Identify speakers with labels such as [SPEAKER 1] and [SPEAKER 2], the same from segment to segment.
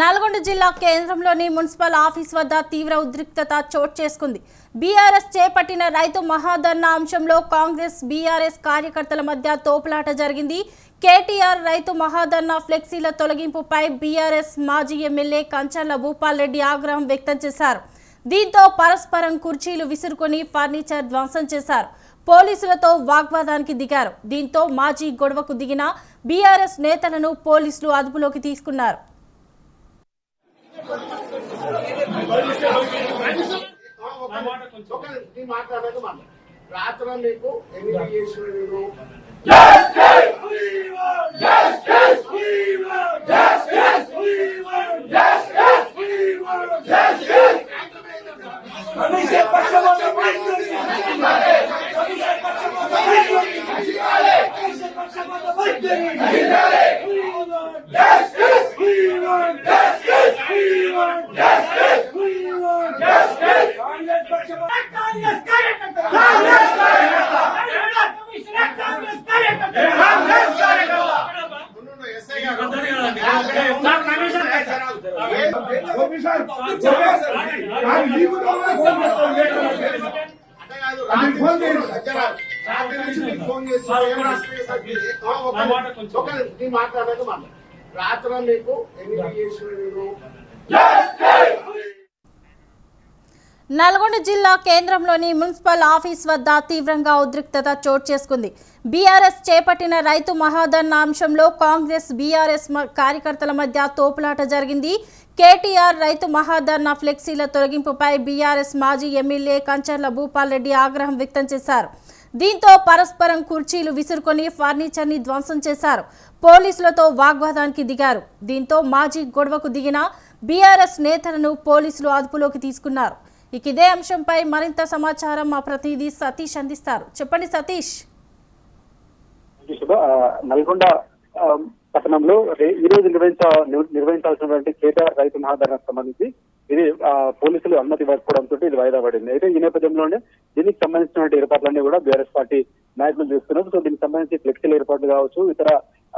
[SPEAKER 1] నల్గొండ జిల్లా కేంద్రంలోని municipal office వద్ద తీవ్ర ఉద్రిక్తత చోటు చేసుకుంది. బీఆర్ఎస్ చేపట్టిన రైతు మహాధర్నా అంశంలో కాంగ్రెస్ బీఆర్ఎస్ కార్యకర్తల మధ్య తోపులాట జరిగింది. కేటీఆర్ రైతు మహాధర్నా ఫ్లెక్సీల తొలగింపుపై బీఆర్ఎస్ మాజీ ఎమ్మెల్యే కంచర్ల భూపాల్ రెడ్డి ఆగ్రహం వ్యక్తం చేశారు. దీంతో పరస్పరం కుర్చీలు విసురుకొని ఫర్నిచర్ ధ్వంసం చేశారు. పోలీసులతో వాగ్వాదానికి దిగారు. దీంతో మాజీ గొడవకు దిగిన బీఆర్ఎస్ నేతలను పోలీసులు అదుపులోకి తీసుకున్నారు
[SPEAKER 2] ఒక నీ మాట్లాడక మాట రాత్రి మీకు ఎన్ని చేసిన నేను ముందు ఎస్ఐ గారు ఏం రాష్ట్రీయ సభ్యులు? ఆ, ఒక- ఒక నీ మాట్లాడక మాట రాత్రి మీకు ఎన్ని చేసిన నేను
[SPEAKER 1] నల్గొండ జిల్లా కేంద్రంలోని మున్సిపల్ ఆఫీస్ వద్ద తీవ్రంగా ఉద్రిక్తత చోటు చేసుకుంది. బీఆర్ఎస్ చేపట్టిన రైతు మహాధర్నా అంశంలో కాంగ్రెస్ బీఆర్ఎస్ మ- కార్యకర్తల మధ్య తోపులాట జరిగింది. కేటీఆర్ రైతు మహాధర్న ఫ్లెక్సీల తొలగింపుపై బీఆర్ఎస్ మాజీ ఎమ్మెల్యే కంచర్ల భూపాల్ రెడ్డి ఆగ్రహం వ్యక్తం చేశారు. దీంతో పరస్పరం కుర్చీలు విసురుకొని ఫర్నిచర్ని ధ్వంసం చేశారు. పోలీసులతో వాగ్వాదానికి దిగారు. దీంతో మాజీ గొడవకు దిగిన బీఆర్ఎస్ నేతలను పోలీసులు అదుపులోకి తీసుకున్నారు. ఇక ఇదే అంశంపై మరింత సమాచారం మా ప్రతినిధి సతీష్ అందిస్తారు. చెప్పండి సతీష్.
[SPEAKER 3] నల్గొండ పట్టణంలో ఈ రోజు నిర్వహించ నిర్వహించాల్సినటువంటి కేటీఆర్ రైతు మహాధరణకు సంబంధించి ఇది ఆ, పోలీసులు అనుమతి ఇవ్వకపోవడంతో ఇది వాయిదా పడింది. అయితే ఈ నేపథ్యంలోనే దీనికి సంబంధించినటువంటి ఏర్పాట్లన్నీ కూడా బీఆర్ఎస్ పార్టీ నాయకులు చేస్తున్నారు. సో దీనికి సంబంధించి ఫ్లెక్సీల ఏర్పాట్లు కావచ్చు ఇతర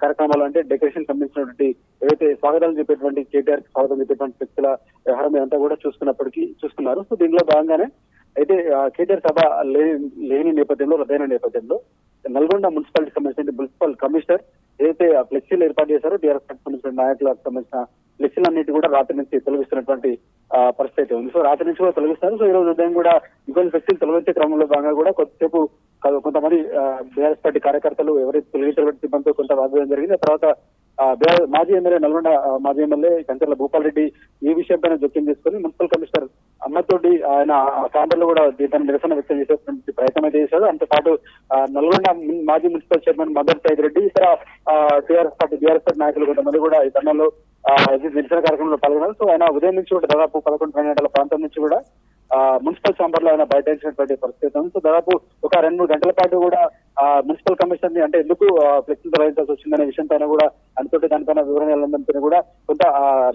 [SPEAKER 3] కార్యక్రమాలు అంటే డెకరేషన్ సంబంధించినటువంటి ఏవైతే స్వాగతాలు చెప్పేటువంటి కేటీఆర్ స్వాగతం చెప్పేటువంటి ఫ్లెక్సీల వ్యవహారం ఇదంతా కూడా చూసుకున్నప్పటికీ చూస్తున్నారు సో దీనిలో భాగంగానే అయితే కేటీఆర్ సభ లేని నేపథ్యంలో రద్దయిన నేపథ్యంలో నల్గొండ మున్సిపాలిటీ సంబంధించిన మున్సిపల్ కమిషనర్ ఏదైతే ఆ ఫ్లెక్సీలు ఏర్పాటు చేశారో టీఆర్ఎస్ పార్టీ సంబంధించిన నాయకులకు సంబంధించిన ఫ్లెక్సీలన్నిటి కూడా రాత్రి నుంచి తొలగిస్తున్నటువంటి ఆ, పరిస్థితి అయితే ఉంది. సో రాత్రి నుంచి కూడా తొలగిస్తారు. సో ఈ రోజు ఉదయం కూడా ఇంకొన్ని ఫ్లెక్సీలు తొలగించే క్రమంలో భాగంగా కూడా కొద్దిసేపు కొంతమంది బీఆర్ఎస్ పార్టీ కార్యకర్తలు ఎవరైతే తొలగించినటువంటి సిబ్బందితో కొంత వాగ్వాదం జరిగింది. ఆ తర్వాత మాజీ ఎమ్మెల్యే నల్గొండ మాజీ ఎమ్మెల్యే కంచర్ల భూపాల్ రెడ్డి ఈ విషయంపైన జోక్యం చేసుకుని మున్సిపల్ కమిషనర్ అమ్మతోటి ఆయన ఆ కూడా దీని నిరసన వ్యక్తం చేసేటువంటి ప్రయత్నం అయితే చేశారు అంతేపాటు ఆ, నల్గొండ మాజీ municipal chairman mother Said Reddy ఇతర టీఆర్ఎస్ పార్టీ బీఆర్ఎస్ పార్టీ నాయకులు కొంతమంది కూడా ఈ ధర్నాలో నిరసన కార్యక్రమంలో పాల్గొన్నారు. సో ఆయన ఉదయం నుంచి కూడా దాదాపు పదకొండు పన్నెండు గంటల ప్రాంతం నుంచి కూడా మున్సిపల్ ఛాంబర్లో ఆయన బయటించినటువంటి పరిస్థితి ఉంది. సో దాదాపు ఒక రెండు మూడు గంటల పాటు కూడా ఆ, మున్సిపల్ కమిషన్ని అంటే ఎందుకు ఫ్లెక్సీలు తొలగించాల్సి వచ్చిందనే విషయం పైన కూడా అనుకుంటే దానిపైన వివరణలందరిపైన కూడా కొంత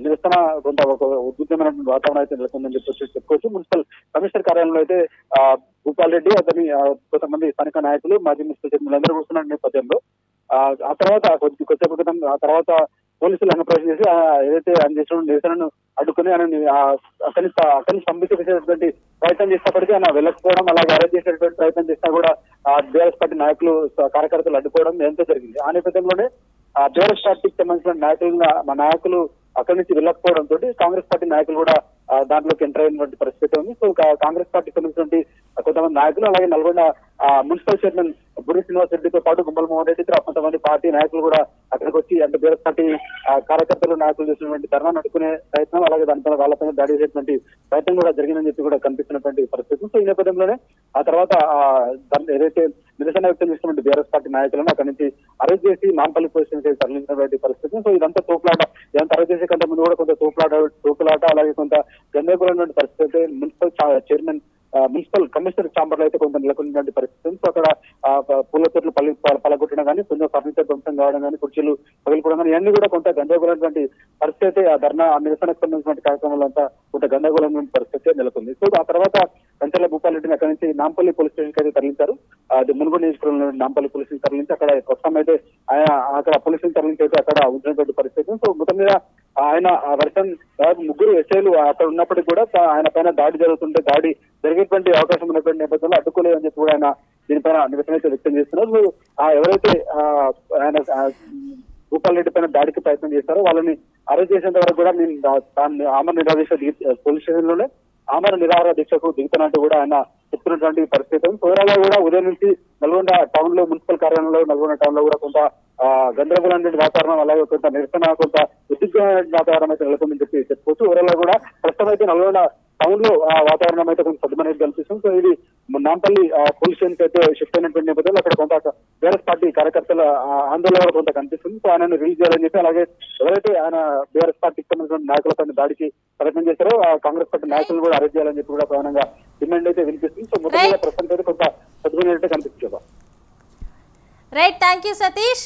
[SPEAKER 3] నిరసన కొంత ఒక ఉద్భుతమైనటువంటి వాతావరణం అయితే నెలకొందని చెప్పొచ్చు చెప్పుకోవచ్చు. మున్సిపల్ కమిషనర్ కార్యాలయంలో అయితే ఆ, భూపాల్ రెడ్డి అతని కొంతమంది స్థానిక నాయకులు మాజీ మున్సిపల్ చైర్మన్ అందరూ కూర్చున్న నేపథ్యంలో. ఆ ఆ తర్వాత కొద్ది కొద్దిసేపు క్రితం ఆ తర్వాత పోలీసులు రంగప్రవేశం చేసి ఏదైతే ఆయన చేసిన నిరసనను అడ్డుకుని ఆయన అతని అతని సంబంధించేటువంటి ప్రయత్నం చేసినప్పటికీ ఆయన వెళ్ళకపోవడం అలాగే అరెస్ట్ చేసేటువంటి ప్రయత్నం చేసినా కూడా ఆ బీఆర్ఎస్ పార్టీ నాయకులు కార్యకర్తలు అడ్డుకోవడం ఎంతో జరిగింది. ఆ నేపథ్యంలోనే ఆ బీఆర్ఎస్ పార్టీకి సంబంధించిన నాయకులు మా నాయకులు అక్కడి నుంచి వెళ్ళకపోవడం తోటి కాంగ్రెస్ పార్టీ నాయకులు కూడా దాంట్లోకి ఎంటర్ అయినటువంటి పరిస్థితి ఉంది. సో కాంగ్రెస్ పార్టీకి సంబంధించినటువంటి కొంతమంది నాయకులు అలాగే నల్గొండ మున్సిపల్ చైర్మన్ బుర్రి శ్రీనివాస్ రెడ్డితో పాటు గుమ్మల మోహన్ రెడ్డి కొంతమంది పార్టీ నాయకులు కూడా అక్కడికి వచ్చి అంటే బీఆర్ఎస్ పార్టీ కార్యకర్తలు నాయకులు చేసినటువంటి ధర్నా నడుకునే ప్రయత్నం అలాగే దానిపైన వాళ్ళపైన దాడి చేసేటువంటి ప్రయత్నం కూడా జరిగిందని చెప్పి కూడా కనిపిస్తున్నటువంటి పరిస్థితి. సో ఈ నేపథ్యంలోనే ఆ తర్వాత ఏదైతే నిరసన వ్యక్తం చేసినటువంటి బీఆర్ఎస్ పార్టీ నాయకులను అక్కడి నుంచి అరెస్ట్ చేసి నాంపల్లి పోలీస్ స్టేషన్ తరలించినటువంటి పరిస్థితి. సో ఇదంతా తోపులాట. ఇదంతా అరెస్ట్ చేసే కంటే ముందు కూడా కొంత తోపులాట తోపులాట అలాగే కొంత గందరగోళమైనటువంటి పరిస్థితి మున్సిపల్ చైర్మన్ మున్సిపల్ కమిషనర్ ఛాంబర్లో అయితే కొంత నెలకొన్నటువంటి పరిస్థితి ఉంది. సో అక్కడ పూల చెట్లు పల్లి పలగొట్టడం కానీ కొంచెం ఫర్నిచర్ ధ్వంసం కావడం కానీ కుర్చీలు పగిలిపోవడం కానీ ఇవన్నీ కూడా కొంత గందరగోళమైనటువంటి పరిస్థితి అయితే ఆ ధర్నా నిరసనకు సంబంధించిన కార్యక్రమాలు అంతా కొంత గందరగోళమైన పరిస్థితి నెలకొంది. సో ఆ తర్వాత కంచెల భూపాలరెడ్డిని అక్కడి నుంచి నాంపల్లి పోలీస్ స్టేషన్కి అయితే తరలించారు. అది మునుగోడు నియోజకవర్గంలో నాంపల్లి పోలీస్ స్టేషన్ తరలించి అక్కడ ప్రస్తుతం అయితే ఆయన అక్కడ పోలీసులు తరలించి అయితే అక్కడ ఉంచినటువంటి పరిస్థితి. సో మొత్తం మీద ఆయన ఆ వర్షన్ దాదాపు ముగ్గురు ఎస్ఐలు అక్కడ ఉన్నప్పటికీ కూడా ఆయన పైన దాడి జరుగుతుంటే దాడి జరిగేటువంటి అవకాశం ఉన్నటువంటి నేపథ్యంలో అడ్డుకోలేదని చెప్పి కూడా ఆయన దీనిపైన నిరసన అయితే వ్యక్తం చేస్తున్నారు ఆ ఎవరైతే ఆయన ఆ, భూపాల్ రెడ్డి పైన దాడికి ప్రయత్నం చేస్తారో వాళ్ళని అరెస్ట్ చేసేంత వరకు కూడా నేను దాన్ని ఆమర నిరాదీక్ష పోలీస్ స్టేషన్లోనే ఆమర నిరాహార దీక్షకు దిగుతున్నట్టు కూడా ఆయన చెప్తున్నటువంటి పరిస్థితి ఉంది. కూడా ఉదయం నుంచి నల్గొండ టౌన్లో మున్సిపల్ కార్యాలయంలో నల్గొండ టౌన్లో కూడా కొంత ఆ, గందరగోళమైన వాతావరణం అలాగే కొంత నిరసన కొంత ఉద్రిక్త వాతావరణం అయితే నెలకొందని చెప్పి చెప్పుకోవచ్చు. ఓవరాల్ కూడా ప్రస్తుతం అయితే నల్గొండ టౌన్లో ఆ వాతావరణం అయితే కొంచెం సద్దుమనేది కల్పిస్తుంది సో ఇది నాంపల్లి పోలీస్ స్టేషన్ అయితే షిఫ్ట్ అయినటువంటి నేపథ్యంలో అక్కడ కొంత బీఆర్ఎస్ పార్టీ కార్యకర్తల ఆందోళన కూడా కొంత కనిపిస్తుంది. సో ఆయనను రిలీజ్ చేయాలని చెప్పి అలాగే ఎవరైతే ఆయన బీఆర్ఎస్ పార్టీకి సంబంధించిన నాయకులపై దాడికి ప్రయత్నం చేశారో ఆ కాంగ్రెస్ పార్టీ నాయకులను కూడా అరెస్ట్ చేయాలని చెప్పి కూడా ప్రధానంగా డిమాండ్ అయితే వినిపిస్తుంది. సో మొత్తం మీద
[SPEAKER 1] Right.
[SPEAKER 3] ప్రస్తుతం అయితే కొంత సద్దుమనేట్టు కనిపిస్తుంది
[SPEAKER 1] రైట్ థ్యాంక్ యూ సతీష్